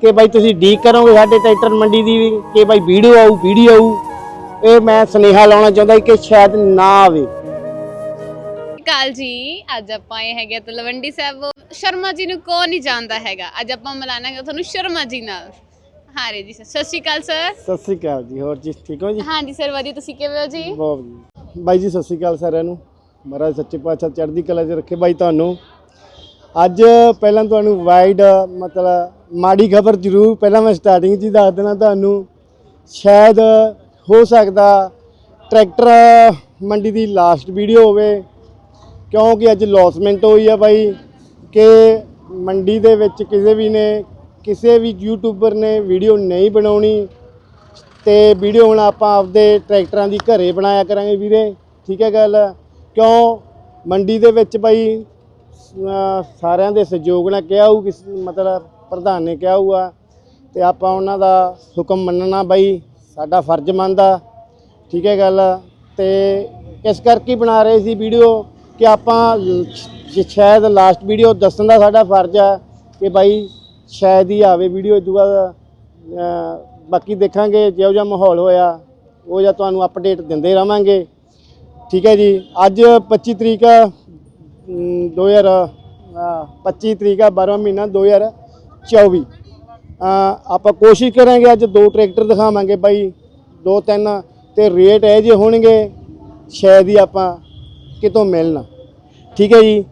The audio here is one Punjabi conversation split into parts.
ਕਿ ਭਾਈ ਤੁਸੀਂ ਡੀਕ ਕਰੋਗੇ ਸਾਡੇ ਟਰੈਕਟਰ ਮੰਡੀ ਦੀ ਕਿ ਭਾਈ ਵੀਡੀਓ ਆਊ ਵੀਡੀਓ ਆਊ। ਇਹ ਮੈਂ ਸੁਨੇਹਾ ਲਾਉਣਾ ਚਾਹੁੰਦਾ ਕਿ ਸ਼ਾਇਦ ਨਾ ਆਵੇ। ਕਾਲ ਜੀ। ਅੱਜ ਆਪਾਂ ਆਏ ਹੈਗੇ ਤਲਵੰਡੀ ਸਾਹਿਬ ਸ਼ਰਮਾ ਜੀ ਨੂੰ ਕੌਣ ਨਹੀਂ ਜਾਣਦਾ ਹੈਗਾ? ਅੱਜ ਆਪਾਂ ਮਿਲਾਨਾਂਗੇ ਤੁਹਾਨੂੰ ਸ਼ਰਮਾ ਜੀ ਨਾਲ। ਹਾਰੇ ਜੀ ਸਤਿ ਸ਼੍ਰੀ ਅਕਾਲ ਸਰ। ਸਤਿ ਸ੍ਰੀ ਅਕਾਲ ਜੀ ਹੋਰ ਜੀ ਠੀਕ ਹੋ ਜੀ? ਹਾਂਜੀ ਸਰ ਵਧੀਆ। ਤੁਸੀਂ ਕਿਵੇਂ ਹੋ ਜੀ? ਬਹੁਤ ਵਧੀਆ। ਬਾਈ ਜੀ ਸਤਿ ਸ੍ਰੀ ਅਕਾਲ ਸਾਰਿਆਂ ਨੂੰ। ਮਹਾਰਾਜ ਸੱਚੇ ਪਾਤਸ਼ਾਹ ਚੜ੍ਹਦੀ ਕਲਾ 'ਚ ਰੱਖੇ ਬਾਈ ਤੁਹਾਨੂੰ। ਅੱਜ ਪਹਿਲਾਂ ਤੁਹਾਨੂੰ ਵਾਈਡ ਮਤਲਬ ਮਾੜੀ ਖਬਰ ਜ਼ਰੂਰ ਪਹਿਲਾਂ ਮੈਂ ਸਟਾਰਟਿੰਗ 'ਚ ਹੀ ਦੱਸ ਦੇਣਾ ਤੁਹਾਨੂੰ। ਸ਼ਾਇਦ ਹੋ ਸਕਦਾ ਟਰੈਕਟਰ ਮੰਡੀ ਦੀ ਲਾਸਟ ਵੀਡੀਓ ਹੋਵੇ, ਕਿਉਂਕਿ ਅੱਜ ਲੌਸਮੈਂਟ ਹੋਈ ਆ ਬਾਈ, ਕਿ ਮੰਡੀ ਦੇ ਵਿੱਚ ਕਿਸੇ ਵੀ ਨੇ, ਕਿਸੇ ਵੀ ਯੂਟਿਊਬਰ ਨੇ ਵੀਡੀਓ ਨਹੀਂ ਬਣਾਉਣੀ, ਤੇ ਵੀਡੀਓ ਹੁਣ ਆਪਾਂ ਆਪਦੇ ਟਰੈਕਟਰਾਂ ਦੀ ਘਰੇ ਬਣਾਇਆ ਕਰਾਂਗੇ ਵੀਰੇ, ਠੀਕ ਹੈ ਗੱਲ? ਕਿਉਂ? ਮੰਡੀ ਦੇ ਵਿੱਚ ਬਾਈ ਸਾਰਿਆਂ ਦੇ ਸਹਿਯੋਗ ਨਾਲ ਕਿਹਾ ਹੋਊ, ਕਿਸ ਮਤਲਬ ਪ੍ਰਧਾਨ ਨੇ ਕਿਹਾ ਹੋਊਗਾ। ਤੇ ਆਪਾਂ ਉਹਨਾਂ ਦਾ ਹੁਕਮ ਮੰਨਣਾ ਬਾਈ, ਸਾਡਾ ਫਰਜ਼ ਮੰਨਦਾ। ਠੀਕ ਹੈ ਗੱਲ। ਤੇ ਇਸ ਕਰਕੇ ਬਣਾ ਰਹੇ ਸੀ ਵੀਡੀਓ ਕਿ ਆਪਾਂ ਸ਼ਾਇਦ ਲਾਸਟ ਵੀਡੀਓ ਦੱਸਣ ਦਾ ਸਾਡਾ ਫਰਜ਼ ਹੈ ਕਿ ਬਾਈ ਸ਼ਾਇਦ ਹੀ ਆਵੇ ਵੀਡੀਓ ਇਦੋਂ ਬਾਅਦ ਬਾਕੀ ਦੇਖਾਂਗੇ ਜਿਹੋ ਜਿਹਾ ਮਾਹੌਲ ਹੋਇਆ, ਉਹ ਜਿਹਾ ਤੁਹਾਨੂੰ ਅਪਡੇਟ ਦਿੰਦੇ ਰਵਾਂਗੇ। ਠੀਕ ਹੈ ਜੀ। ਅੱਜ 25 ਤਰੀਕ ਅਮ, 2000 ਅਹ, 25 ਤਰੀਕ ਆ 12ਵਾਂ ਮਹੀਨਾ 2024 ਅਹ, ਆਪਾਂ ਕੋਸ਼ਿਸ਼ ਕਰਾਂਗੇ ਅੱਜ ਦੋ ਟਰੈਕਟਰ ਦਿਖਾਵਾਂਗੇ ਬਾਈ। ਦੋ ਤਿੰਨ ਤੇ ਰੇਟ ਇਹ ਜੇ ਹੋਣਗੇ ਸ਼ਾਇਦ ਹੀ ਆਪਾਂ ਕਿਤੋਂ ਮਿਲਣਾ। ਠੀਕ ਹੈ ਜੀ?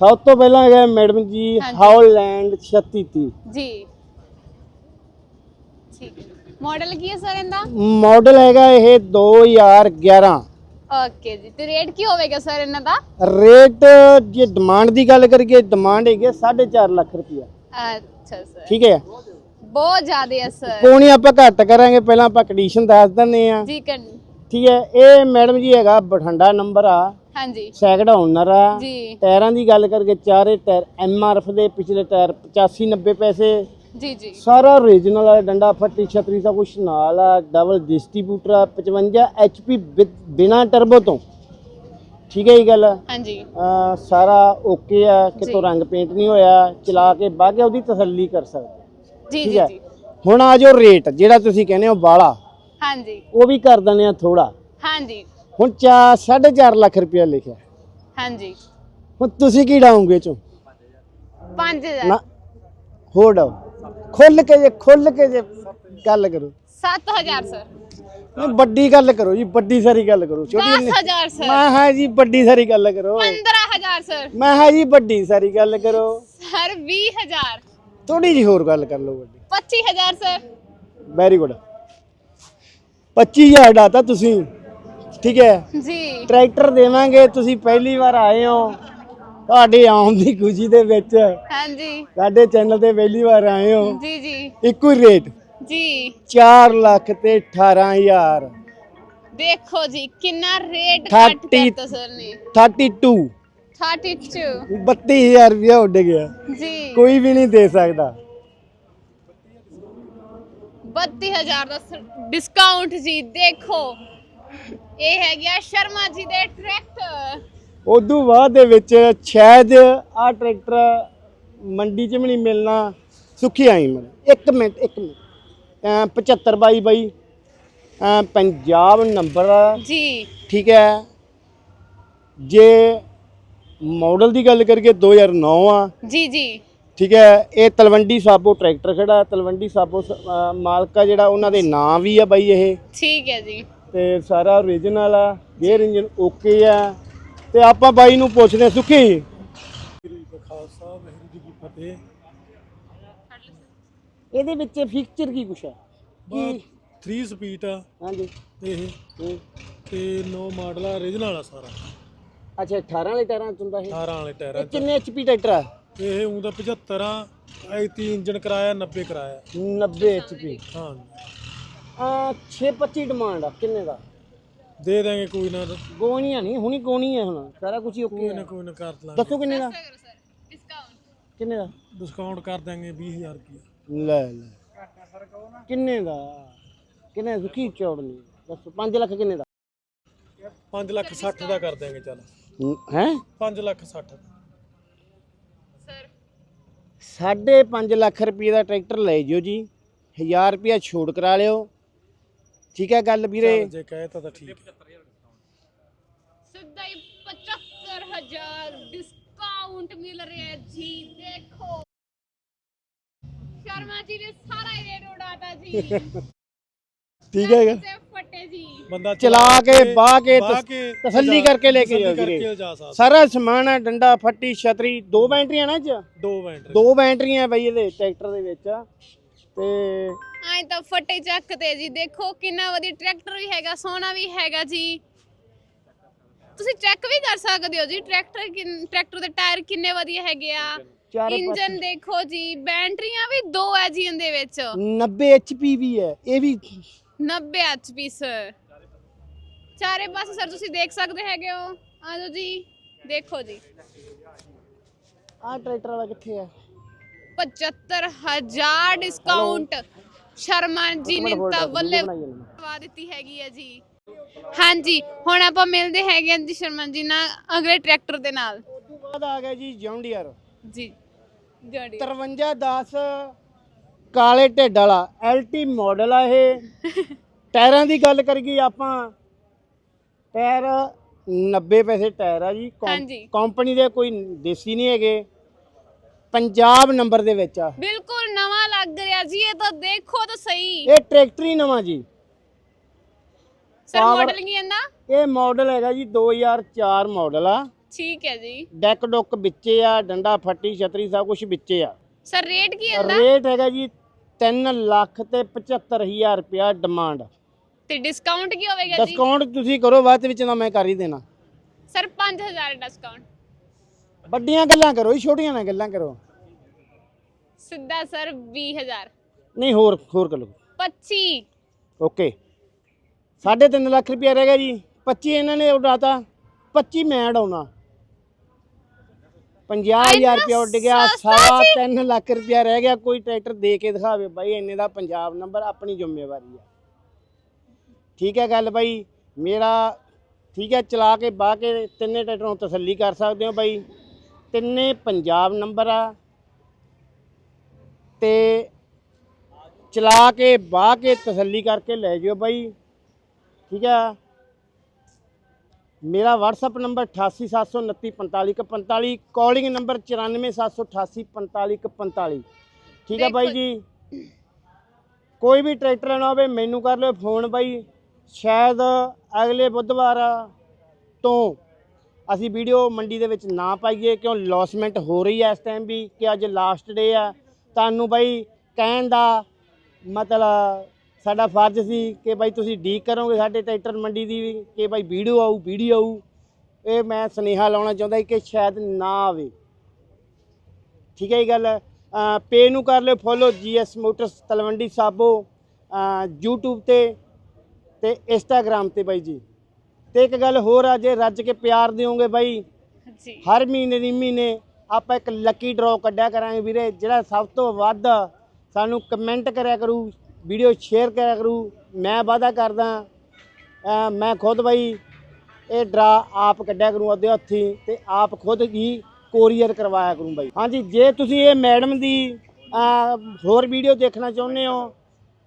ਸਭ ਤੋਂ ਪਹਿਲਾਂ ਹੈਗਾ ਮੈਡਮ ਜੀ। ਹਾਲੈਂਡ 3630 ਜੀ। ਠੀਕ ਮਾਡਲ ਕੀ ਹੈ ਸਰ ਇਹਦਾ? ਮਾਡਲ ਹੈਗਾ ਇਹ 2011 ਓਕੇ ਜੀ ਤੇ ਰੇਟ ਕੀ ਹੋਵੇਗਾ ਸਰ ਇਹਨਾਂ ਦਾ? ਰੇਟ ਜੇ ਡਿਮਾਂਡ ਦੀ ਗੱਲ ਕਰੀਏ ਡਿਮਾਂਡ ਹੈਗੀ 4.5 ਲੱਖ ਰੁਪਇਆ। ਅੱਛਾ ਸਰ ਠੀਕ ਹੈ? ਬਹੁਤ ਜ਼ਿਆਦਾ ਹੈ ਸਰ ਕੋਣੀ ਆਪਾਂ ਘੱਟ ਕਰਾਂਗੇ ਪਹਿਲਾਂ ਆਪਾਂ ਕੰਡੀਸ਼ਨ ਦੱਸ ਦਿੰਦੇ ਆ ਜੀ ਠੀਕ ਹੈ? ਇਹ ਮੈਡਮ ਜੀ ਹੈਗਾ ਬਠੰਡਾ ਨੰਬਰ ਆ। ਹਾਂਜੀ। ਸੈਕਿੰਡ ਓਨਰ ਆ। ਜੀ। ਟਾਇਰਾਂ ਦੀ ਗੱਲ ਕਰਕੇ ਚਾਰੇ ਟਾਇਰ ਐਮਆਰਐਫ ਦੇ ਪਿਛਲੇ ਟਾਇਰ 85 90 ਪੈਸੇ। ਜੀ ਜੀ। ਸਾਰਾ ਓਰੀਜਨਲ ਆ ਡੰਡਾ ਫੱਟੀ ਛਤਰੀ ਸਭ ਕੁਛ ਨਾਲ ਆ ਡਬਲ ਡਿਸਟ੍ਰੀਬਿਊਟਰ ਆ 55 ਐਚਪੀ ਬਿਨਾ ਟਰਬੋ ਤੋਂ। ਠੀਕ ਹੈ ਇਹ ਗੱਲ? ਹਾਂਜੀ। ਸਾਰਾ ਓਕੇ ਆ ਕਿਤੋਂ। ਰੰਗ ਪੇਂਟ ਨਹੀਂ ਹੋਇਆ ਚਲਾ ਕੇ ਬਾਗੇ ਉਹਦੀ ਤਸੱਲੀ ਕਰ ਸਕਦੇ ਜੀ ਜੀ ਹੁਣ ਆ ਜੋ ਰੇਟ ਜਿਹੜਾ ਤੁਸੀਂ ਕਹਿੰਦੇ ਹੋ ਬਾਲਾ ਹਾਂਜੀ। ਉਹ ਵੀ ਕਰ ਦਿੰਦੇ ਆ ਥੋੜਾ ਹਾਂਜੀ। ਹੁਣ ਚਾ 4.5 ਲੱਖ ਰੁਪਇਆ ਲਿਖਿਆ। ਹਾਂਜੀ। ਹੁਣ ਤੁਸੀਂ ਕੀ ਡਾਉਂਗੇ ਚੋਂ? 5000 ਨਾ ਹੋਲਡ ਖੁੱਲ ਕੇ ਜੇ ਖੁੱਲ ਕੇ ਜੇ ਗੱਲ ਕਰੋ। 7000 ਸਰ। ਨਹੀਂ ਵੱਡੀ ਗੱਲ ਕਰੋ ਜੀ ਵੱਡੀ ਸਾਰੀ ਗੱਲ ਕਰੋ। ਛੋਟੀ ਨਹੀਂ 10000 ਸਰ। ਮੈਂ ਹਾਂ ਜੀ ਵੱਡੀ ਸਾਰੀ ਗੱਲ ਕਰੋ। 15000 ਸਰ। ਮੈਂ ਹਾਂ ਜੀ ਵੱਡੀ ਸਾਰੀ ਗੱਲ ਕਰੋ। ਸਰ 20000 ਥੋੜੀ ਜੀ ਹੋਰ ਗੱਲ ਕਰ ਲਓ ਵੱਡੀ। 25000 ਸਰ। ਵੈਰੀ ਗੁੱਡ 25000 ਡਾਤਾ ਤੁਸੀਂ। ਠੀਕ ਹੈ। ਜੀ। ਟਰੈਕਟਰ ਦੇਵਾਂਗੇ ਤੁਸੀਂ ਪਹਿਲੀ ਵਾਰ ਆਏ ਹੋ। ਤੁਹਾਡੇ ਆਉਣ ਦੀ ਖੁਸ਼ੀ ਦੇ ਵਿੱਚ ਹਾਂਜੀ। ਸਾਡੇ ਚੈਨਲ ਤੇ ਪਹਿਲੀ ਵਾਰ ਆਏ ਹੋ। ਜੀ ਜੀ। ਇੱਕੋ ਹੀ ਰੇਟ ਜੀ। 4 ਲੱਖ ਤੇ 18000 ਦੇਖੋ ਜੀ ਕਿੰਨਾ ਰੇਟ ਘੱਟ 30 ਕਰਤਾ ਸਰ ਨੇ। 32 32 32000 ਰੁਪਇਆ ਉੱਡ ਗਿਆ। ਜੀ। ਕੋਈ ਵੀ ਨਹੀਂ ਦੇ ਸਕਦਾ। 32000 ਦਾ ਡਿਸਕਾਊਂਟ ਜੀ ਦੇਖੋ। ਇਹ ਹੈ ਗਿਆ ਸ਼ਰਮਾ ਜੀ ਦੇ ਟਰੈਕਟਰ ਉਦੋਂ ਬਾਅਦ ਦੇ ਵਿੱਚ ਸ਼ਾਇਦ ਆ ਟਰੈਕਟਰ ਮੰਡੀ 'ਚ ਵੀ ਨਹੀਂ ਮਿਲਣਾ ਸੁੱਖੀ ਆਈ ਮੈਂ। ਇੱਕ ਮਿੰਟ ਇੱਕ ਮਿੰਟ। ਅਮ 75 ਬਾਈ ਬਾਈ ਪੰਜਾਬ ਨੰਬਰ ਜੀ। ਠੀਕ ਹੈ। ਜੇ ਮਾਡਲ ਦੀ ਗੱਲ ਕਰੀਏ 2009 ਆ। ਜੀ ਜੀ। ਠੀਕ ਹੈ। ਇਹ ਤਲਵੰਡੀ ਸਾਬੋ ਟਰੈਕਟਰ ਖੜਾ। ਤਲਵੰਡੀ ਸਾਬੋ ਮਾਲਕਾ ਜਿਹੜਾ ਉਹਨਾਂ ਦੇ ਨਾਂ ਵੀ ਆ ਬਾਈ ਇਹ। ਠੀਕ ਹੈ ਜੀ। ਤੇ ਸਾਰਾ ਓਰੀਜਨਲ ਆ ਗੇਅਰ ਇੰਜਨ ਓਕੇ ਆ। ਤੇ ਆਪਾਂ ਬਾਈ ਨੂੰ ਪੁੱਛਦੇ ਸੁਖੀ। ਕੀ ਇਹਦੇ ਵਿੱਚ ਫੀਚਰ ਕੀ ਕੁਛ ਹੈ? ਬਸ 3 ਸਪੀਡ ਆ। ਹਾਂਜੀ। ਇਹ ਹੂੰ। ਤੇ 9 ਮਾਡਲ ਆ origignal ਆ ਸਾਰਾ। ਅੱਛਾ 18 ਵਾਲੇ ਟਾਇਰਾਂ ਚ ਹੁੰਦਾ ਇਹ? 18 ਵਾਲੇ ਟਾਇਰਾਂ ਇਹ ਚ। ਕਿੰਨੇ ਐਚਪੀ ਟਰੈਕਟਰ ਆ? ਇਹ ਊਂ ਦਾ 75 ਆ ਐਤੀ ਇੰਜਨ ਕਰਾਇਆ 90 ਕਰਾਇਆ। 90 ਐਚਪੀ ਹਾਂ। ਆ 625 ਡਿਮਾਂਡ ਆ ਕਿੰਨੇ ਦਾ? ਦੇ ਦਾਂਗੇ ਕੋਈ ਨਾ। ਗੋਣੀਆਂ ਨਹੀਂ ਹੁਣੀ ਗੋਣੀ ਹੈ ਹੁਣ। ਸਾਰਾ ਕੁਝ ਹੀ ਓਕੇ ਕੋਈ ਨਾ ਹੈ ਕੋਈ ਨਾ ਕਰ ਲਾਂਗੇ। ਦੱਸੋ ਕਿੰਨੇ ਦਾ? ਸਰ ਡਿਸਕਾਊਂਟ ਕਿੰਨੇ ਦਾ? ਡਿਸਕਾਊਂਟ ਕਰ ਦਾਂਗੇ 20000 ਰੁਪਏ ਲੈ ਲੈ। ਕਿੰਨੇ ਦਾ? ਕਿੰਨੇ ਸੁਖੀ ਚੌੜ ਨਹੀਂ ਦੱਸੋ 5 ਲੱਖ ਕਿੰਨੇ ਦਾ? 5 ਲੱਖ 60 ਦਾ ਕਰ ਦਾਂਗੇ ਚੱਲ। ਹੈ? 5 ਲੱਖ 60 ਸਰ। 5.5 ਲੱਖ ਰੁਪਏ ਦਾ ਟਰੈਕਟਰ ਲੈ ਜਿਓ ਜੀ। 1000 ਰੁਪਏ ਛੋੜ ਕਰਾ ਲਿਓ। ਠੀਕ ਹੈ ਗੱਲ ਵੀਰੇ? ਚੱਲ ਜੇ ਕਹੇ ਤਾਂ ਤਾਂ ਠੀਕ ਹੈ। ਸਿੱਧਾ ਹੀ 75000 ਡਿਸਕਾਊਂਟ ਮਿਲ ਰਿਹਾ ਹੈ ਜੀ ਦੇਖੋ। ਸ਼ਰਮਾ ਜੀ ਨੇ ਸਾਰਾ ਹੀ ਰੇਟ ਉਡਾਤਾ ਜੀ। ਠੀਕ ਹੈਗਾ ਤੇ ਫਟੇ ਜੀ। ਬੰਦਾ ਚਲਾ ਕੇ ਬਾਹ ਕੇ ਤਸੱਲੀ ਕਰਕੇ ਲੈ ਕੇ ਜਾਓ ਵੀਰੇ। ਸਾਰਾ ਸਮਾਨ ਹੈ ਡੰਡਾ ਫੱਟੀ ਛਤਰੀ ਦੋ ਬੈਟਰੀਆਂ ਨਾ ਚ ਦੋ ਮਿੰਟ ਦੋ ਬੈਟਰੀਆਂ ਬਈ ਇਹਦੇ ਟਰੈਕਟਰ ਦੇ ਵਿੱਚ। ਤੇ ਐ ਤਾਂ ਫਟੇ ਚੱਕਦੇ ਜੀ। ਦੇਖੋ ਕਿੰਨਾ ਵਧੀਆ ਟਰੈਕਟਰ ਵੀ ਹੈਗਾ ਸੋਨਾ ਵੀ ਹੈਗਾ ਜੀ। ਤੁਸੀਂ ਚੈੱਕ ਵੀ ਕਰ ਸਕਦੇ ਹੋ ਜੀ। ਟਰੈਕਟਰ ਕਿੰਨ- ਟਰੈਕਟਰ ਦੇ ਟਾਇਰ ਕਿੰਨੇ ਵਧੀਆ ਹੈਗੇ ਆ। ਚਾਰੇ ਇੰਜਨ ਦੇਖੋ ਜੀ ਬੈਟਰੀਆਂ ਵੀ ਦੋ ਹੈ ਜੀ ਇਹਦੇ ਵਿੱਚ। 90 ਐਚਪੀ ਵੀ ਹੈ ਇਹ ਵੀ 90 ਐਚਪੀ ਸਰ ਚਾਰੇ ਪਾਸੇ ਸਰ ਤੁਸੀਂ ਦੇਖ ਸਕਦੇ ਹੈਗੇ ਹੋ। ਆ ਜਾਓ ਜੀ। ਦੇਖੋ ਜੀ। ਆਹ ਟਰੈਕਟਰ ਵਾਲਾ ਕਿੱਥੇ ਹੈ 75000 ਡਿਸਕਾਊਂਟ ਸ਼ਰਮਾ ਜੀ ਨੇ ਤਾਂ ਬੱਲੇ ਕਰਵਾ ਦਿੱਤੀ ਹੈਗੀ ਹੈ ਜੀ। ਹਾਂਜੀ ਹੁਣ ਆਪਾਂ ਮਿਲਦੇ ਹੈਗੇ ਹਾਂ ਜੀ ਸ਼ਰਮਾ ਜੀ ਨਾਲ ਅਗਲੇ ਟਰੈਕਟਰ ਦੇ ਨਾਲ। ਉਸ ਤੋਂ ਬਾਅਦ ਆ ਗਿਆ ਜੀ ਜੌਂਡੀਅਰ ਜੀ ਜੜੀ 5310 ਕਾਲੇ ਢਿੱਡ ਵਾਲਾ ਐਲਟੀ ਮਾਡਲ ਆ ਇਹ। ਟਾਇਰਾਂ ਦੀ ਗੱਲ ਕਰੀਏ ਆਪਾਂ ਟਾਇਰ 90 ਪੈਸੇ ਟਾਇਰ ਆ ਜੀ। ਹਾਂਜੀ। ਕੰਪਨੀ ਦੇ ਕੋਈ ਦੇਸੀ ਨਹੀਂ ਹੈਗੇ। ਪੰਜਾਬ ਨੰਬਰ ਦੇ ਵਿੱਚ ਆ। ਬਿਲਕੁਲ ਨਵਾਂ ਲੱਗ ਰਿਹਾ ਜੀ ਇਹ ਤਾਂ ਦੇਖੋ ਤਾਂ ਸਹੀ। ਇਹ ਟਰੈਕਟਰ ਹੀ ਨਵਾਂ ਜੀ। ਸਰ power- ਮਾਡਲ ਕੀ ਇਹਦਾ? ਇਹ ਮਾਡਲ ਹੈਗਾ ਜੀ 2004 ਮਾਡਲ ਆ। ਠੀਕ ਹੈ ਜੀ। ਡੈਕ ਡੁੱਕ ਵਿੱਚੇ ਆ ਡੰਡਾ ਫੱਟੀ ਛਤਰੀ ਸਭ ਕੁਝ ਵਿੱਚੇ ਆ। ਸਰ ਰੇਟ ਕੀ ਇਹਦਾ? ਰੇਟ ਹੈਗਾ ਜੀ 3 ਲੱਖ ਤੇ 75000 ਰੁਪਿਆ ਡਿਮਾਂਡ ਤੇ ਡਿਸਕਾਊਂਟ ਕੀ ਹੋਵੇਗਾ ਜੀ? ਡਿਸਕਾਊਂਟ ਤੁਸੀਂ ਕਰੋ ਬਾਅਦ ਵਿੱਚ ਤਾਂ ਮੈਂ ਕਰ ਹੀ ਦੇਣਾ। ਸਰ 5000 ਡਿਸਕਾਊਂਟ ਵੱਡੀਆਂ ਗੱਲਾਂ ਕਰੋ ਜੀ ਛੋਟੀਆਂ ਨਾ ਗੱਲਾਂ ਕਰੋ। ਸਿੱਧਾ ਸਰ 20000 ਨਹੀਂ ਹੋਰ ਹੋਰ ਕਰੋ 25 ਓਕੇ। 3.5 ਲੱਖ ਰੁਪਿਆ ਰਹਿ ਗਿਆ ਜੀ। 25 ਇਹਨਾਂ ਨੇ ਉਡਾਤਾ। 25 ਮੈਂ ਉਡਾਉਣਾ। 50000 ਰੁਪਿਆ ਉੱਡ ਗਿਆ। ਸਸਤਾ ਜੀ। 3 ਲੱਖ ਰੁਪਿਆ ਰਹਿ ਗਿਆ। ਕੋਈ ਟਰੈਕਟਰ ਦੇ ਕੇ ਦਿਖਾਵੇ ਬਾਈ ਇੰਨੇ ਦਾ ਪੰਜਾਬ ਨੰਬਰ ਆਪਣੀ ਜ਼ਿੰਮੇਵਾਰੀ ਆ। ਠੀਕ ਹੈ ਗੱਲ ਬਾਈ। ਮੇਰਾ ਠੀਕ ਹੈ ਚਲਾ ਕੇ ਬਾਹ ਕੇ ਤਿੰਨੇ ਟਰੈਕਟਰਾਂ ਨੂੰ ਤਸੱਲੀ ਕਰ ਸਕਦੇ ਹੋ ਬਾਈ। ਤਿੰਨੇ ਪੰਜਾਬ ਨੰਬਰ ਆ ਤੇ ਚਲਾ ਕੇ ਬਾਹ ਕੇ ਤਸੱਲੀ ਕਰਕੇ ਲੈ ਜਿਓ ਬਾਈ। ਠੀਕ ਆ? ਮੇਰਾ WhatsApp ਨੰਬਰ 8879454145 ਕਾਲਿੰਗ ਨੰਬਰ 9478845145 ਠੀਕ ਹੈ ਬਾਈ ਜੀ? ਕੋਈ ਵੀ ਟਰੈਕਟਰ ਲੈਣਾ ਹੋਵੇ ਮੈਨੂੰ ਕਰ ਲਿਓ ਫੋਨ ਬਾਈ। ਸ਼ਾਇਦ ਅਗਲੇ ਬੁੱਧਵਾਰ ਤੋਂ ਅਸੀਂ ਵੀਡੀਓ ਮੰਡੀ ਦੇ ਵਿੱਚ ਨਾ ਪਾਈਏ, ਕਿਉਂ ਲੌਸਮੈਂਟ ਹੋ ਰਹੀ ਹੈ ਇਸ ਟਾਈਮ ਵੀ ਕਿ ਅੱਜ ਲਾਸਟ ਡੇ ਆ। ਤੁਹਾਨੂੰ ਬਾਈ ਕਹਿਣ ਦਾ ਮਤਲਬ ਸਾਡਾ ਫਰਜ਼ ਸੀ ਕਿ ਬਾਈ ਤੁਸੀਂ ਡੀਕ ਕਰੋਗੇ ਸਾਡੇ ਟਰੈਕਟਰ ਮੰਡੀ ਦੀ ਵੀ ਕਿ ਬਾਈ ਵੀਡੀਓ ਆਊ ਵੀਡੀਓ ਆਊ। ਇਹ ਮੈਂ ਸੁਨੇਹਾ ਲਾਉਣਾ ਚਾਹੁੰਦਾ ਕਿ ਸ਼ਾਇਦ ਨਾ ਆਵੇ। ਠੀਕ ਹੈ ਇਹ ਗੱਲ? ਪੇ ਨੂੰ ਕਰ ਲਿਓ follow GS motors Talwandi Sabo, ਅਹ YouTube ਤੇ ਤੇ Instagram ਤੇ ਬਾਈ ਜੀ। ਤੇ ਇੱਕ ਗੱਲ ਹੋਰ ਆ ਜੇ ਰੱਜ ਕੇ ਪਿਆਰ ਦਿਓਗੇ ਬਾਈ ਜੀ ਹਰ ਮਹੀਨੇ ਦੀ ਮਹੀਨੇ ਆਪਾਂ ਇੱਕ ਲੱਕੀ ਡਰਾਅ ਕੱਢਿਆ ਕਰਾਂਗੇ ਵੀਰੇ ਜਿਹੜਾ ਸਭ ਤੋਂ ਵੱਧ ਸਾਨੂੰ ਕਮੈਂਟ ਕਰਿਆ ਕਰੂ ਵੀਡੀਓ ਸ਼ੇਅਰ ਕਰਿਆ ਕਰੂ ਮੈਂ ਵਾਅਦਾ ਕਰਦਾ ਮੈਂ ਖੁਦ ਬਾਈ ਇਹ ਡਰਾ ਆਪ ਕੱਢਿਆ ਕਰੂੰ ਉਹਦੇ ਹੱਥੀ ਤੇ ਆਪ ਖੁਦ ਹੀ ਕੋਰੀਅਰ ਕਰਵਾਇਆ ਕਰੂੰ ਬਾਈ। ਹਾਂਜੀ ਜੇ ਤੁਸੀਂ ਇਹ ਮੈਡਮ ਦੀ ਹੋਰ ਵੀਡੀਓ ਦੇਖਣਾ ਚਾਹੁੰਦੇ ਹੋ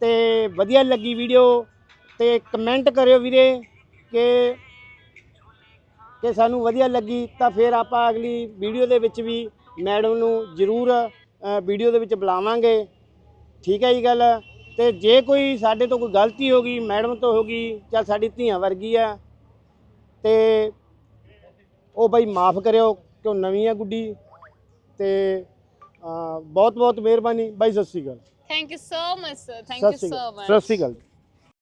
ਤੇ ਵਧੀਆ ਲੱਗੀ ਵੀਡੀਓ ਤੇ ਕਮੈਂਟ ਕਰਿਓ ਵੀਰੇ। ਕਿ ਕਿ ਸਾਨੂੰ ਵਧੀਆ ਲੱਗੀ ਤਾਂ ਫਿਰ ਆਪਾਂ ਅਗਲੀ ਵੀਡੀਓ ਦੇ ਵਿੱਚ ਵੀ ਮੈਡਮ ਨੂੰ ਜ਼ਰੂਰ ਵੀਡੀਓ ਦੇ ਵਿੱਚ ਬੁਲਾਵਾਂਗੇ। ਠੀਕ ਹੈ ਜੀ ਗੱਲ? ਤੇ ਜੇ ਕੋਈ ਸਾਡੇ ਤੋਂ ਕੋਈ ਗਲਤੀ ਹੋ ਗਈ ਮੈਡਮ ਤੋਂ ਹੋ ਗਈ ਚੱਲ ਸਾਡੀ ਧੀਆਂ ਵਰਗੀ ਆ ਤੇ ਉਹ ਬਈ ਮਾਫ ਕਰਿਓ ਕਿਉਂ ਨਵੀਂ ਆ ਗੁੱਡੀ? ਤੇ ਬਹੁਤ ਬਹੁਤ ਮਿਹਰਬਾਨੀ। ਬਾਈ ਸਤਿ ਸ਼੍ਰੀ ਅਕਾਲ। Thank you so much sir thank you so much ਸਤਿ ਸ਼੍ਰੀ ਅਕਾਲ।